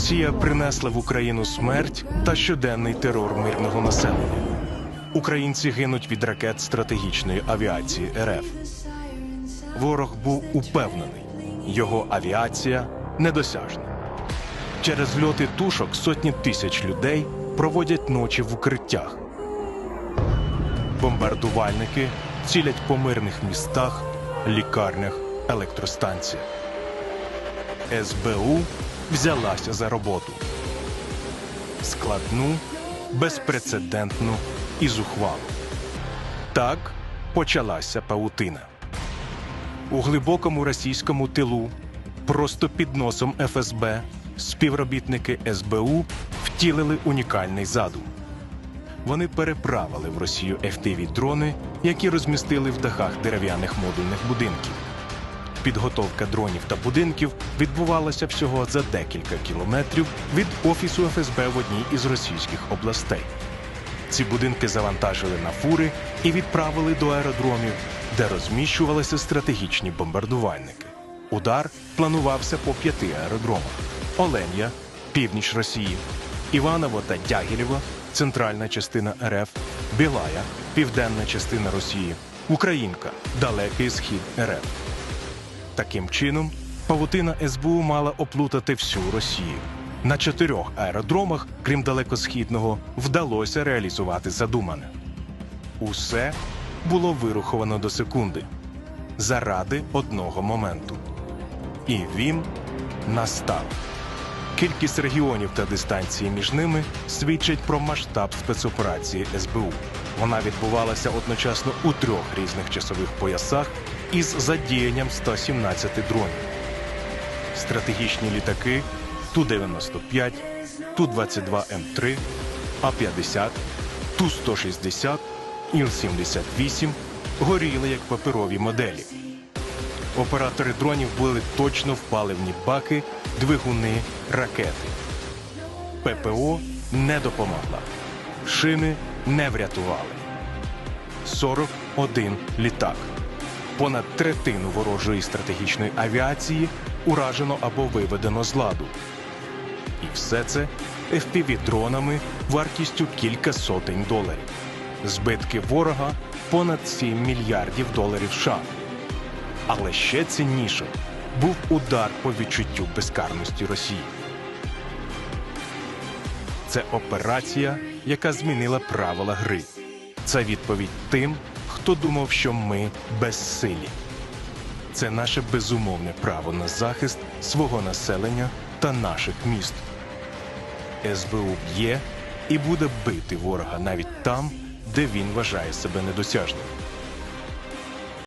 Росія принесла в Україну смерть та щоденний терор мирного населення. Українці гинуть від ракет стратегічної авіації РФ. Ворог був упевнений, його авіація недосяжна. Через льоти тушок сотні тисяч людей проводять ночі в укриттях. Бомбардувальники цілять по мирних містах, лікарнях, електростанціях. СБУ взялася за роботу. Складну, безпрецедентну і зухвалу. Так почалася паутина. У глибокому російському тилу, просто під носом ФСБ, співробітники СБУ втілили унікальний задум. Вони переправили в Росію fpv дрони, які розмістили в дахах дерев'яних модульних будинків. Підготовка дронів та будинків відбувалася всього за декілька кілометрів від офісу ФСБ в одній із російських областей. Ці будинки завантажили на фури і відправили до аеродромів, де розміщувалися стратегічні бомбардувальники. Удар планувався по п'яти аеродромах: Оленя, північ Росії, Іваново та Дягілєво, центральна частина РФ, Білая, південна частина Росії, Українка, далекий схід РФ. Таким чином, павутина СБУ мала оплутати всю Росію. На чотирьох аеродромах, крім далекосхідного, вдалося реалізувати задумане. Усе було вируховано до секунди заради одного моменту. І він настав. Кількість регіонів та дистанції між ними свідчать про масштаб спецоперації СБУ. Вона відбувалася одночасно у трьох різних часових поясах із задіянням 117 дронів. Стратегічні літаки Ту-95, Ту-22М3, А-50, Ту-160, Іл-78 горіли як паперові моделі. Оператори дронів були точно в паливні баки, двигуни, ракети. ППО не допомогла. Шини не врятували. 41 літак. Понад третину ворожої стратегічної авіації уражено або виведено з ладу. І все це FPV-дронами вартістю кілька сотень доларів. Збитки ворога понад 7 мільярдів доларів США. Але ще цінніше був удар по відчуттю безкарності Росії. Це операція, яка змінила правила гри. Це відповідь тим, хто думав, що ми безсилі. Це наше безумовне право на захист свого населення та наших міст. СБУ б'є і буде бити ворога навіть там, де він вважає себе недосяжним.